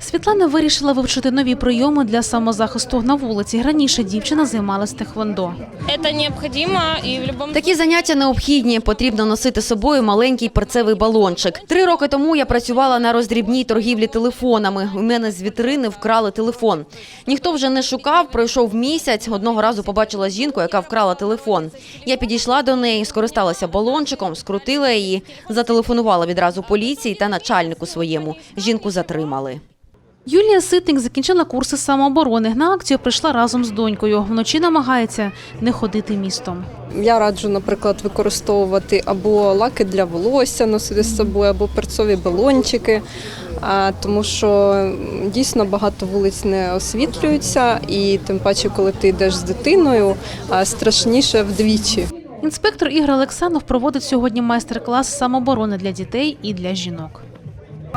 Світлана вирішила вивчити нові прийоми для самозахисту на вулиці. Раніше дівчина займалась необходимо и в любом Такі заняття необхідні. Потрібно носити з собою маленький перцевий балончик. Три роки тому я працювала на роздрібній торгівлі телефонами. У мене з вітрини вкрали телефон. Ніхто вже не шукав. Пройшов місяць. Одного разу побачила жінку, яка вкрала телефон. Я підійшла до неї, скористалася балончиком, скрутила її, зателефонувала відразу поліції та начальнику своєму. Жінку затримали. Юлія Ситник закінчила курси самооборони. На акцію прийшла разом з донькою. Вночі намагається не ходити містом. Я раджу, наприклад, використовувати або лаки для волосся носити з собою, або перцові балончики, тому що дійсно багато вулиць не освітлюються, і тим паче, коли ти йдеш з дитиною, страшніше вдвічі. Інспектор Ігор Олександров проводить сьогодні майстер-клас самооборони для дітей і для жінок.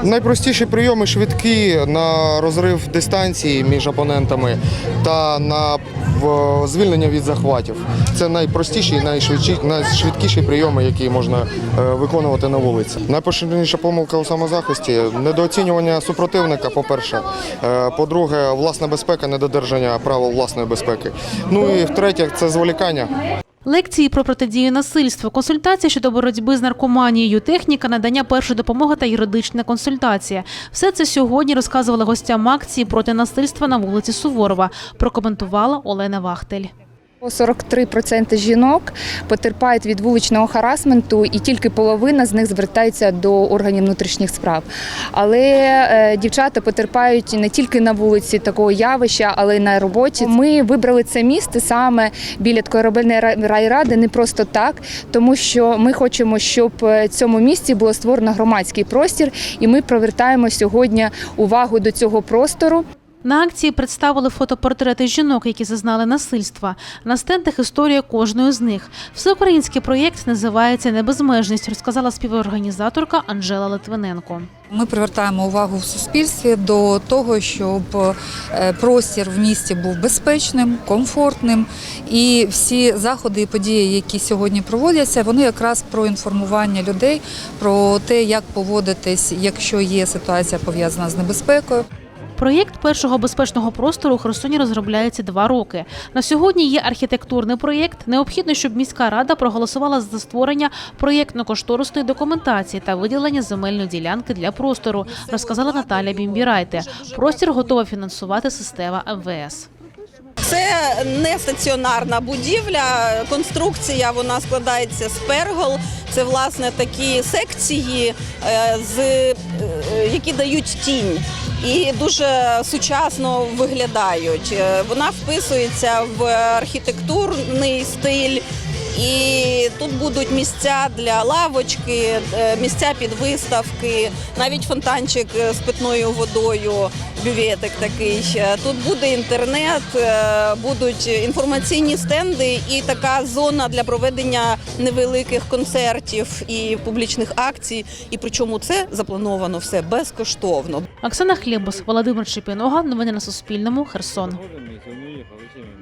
Найпростіші прийоми швидкі на розрив дистанції між опонентами та на звільнення від захватів. Це найпростіші і найшвидші, найшвидкіші прийоми, які можна е, виконувати на вулиці. Найпоширеніша помилка у самозахисті недооцінювання супротивника, по-перше. Е, По-друге, власна безпека, недодержання правил власної безпеки. Ну і втретє, це зволікання. Лекції про протидію насильству, консультації щодо боротьби з наркоманією, техніка, надання першої допомоги та юридична консультація. Все це сьогодні розказувала гостям акції проти насильства на вулиці Суворова. Прокоментувала Олена Вахтель. 43% жінок потерпають від вуличного харасменту, і тільки половина з них звертається до органів внутрішніх справ. Але е, дівчата потерпають не тільки на вулиці такого явища, але й на роботі. Ми вибрали це місце саме біля корабельної райради не просто так, тому що ми хочемо, щоб е, цьому місці було створено громадський простір, і ми привертаємо сьогодні увагу до цього простору. На акції представили фотопортрети жінок, які зазнали насильства. На стендах історія кожної з них. Всеукраїнський проєкт називається Небезмежність, розказала співорганізаторка Анжела Литвиненко. Ми привертаємо увагу в суспільстві до того, щоб е, простір в місті був безпечним, комфортним. І всі заходи і події, які сьогодні проводяться, вони якраз про інформування людей про те, як поводитись, якщо є ситуація пов'язана з небезпекою. Проєкт першого безпечного простору у Херсоні розробляється два роки. На сьогодні є архітектурний проєкт. Необхідно, щоб міська рада проголосувала за створення проєктно-кошторисної документації та виділення земельної ділянки для простору, розказала Наталя Бімбірайте. Простір готова фінансувати система МВС. Це не стаціонарна будівля. Конструкція вона складається з пергол. Це власне такі секції, е, з, е, які дають тінь. І дуже сучасно виглядають. Е, Вона вписується в архітектурний стиль. І тут будуть місця для лавочки, е, місця під виставки, навіть фонтанчик е, з питною водою, бюветик такий. Тут буде інтернет, е, будуть інформаційні стенди і така зона для проведення невеликих концертів і публічних акцій. І причому це заплановано все безкоштовно. Оксана Хлібус, Володимир Чепіного, Новини на Суспільному. Херсон.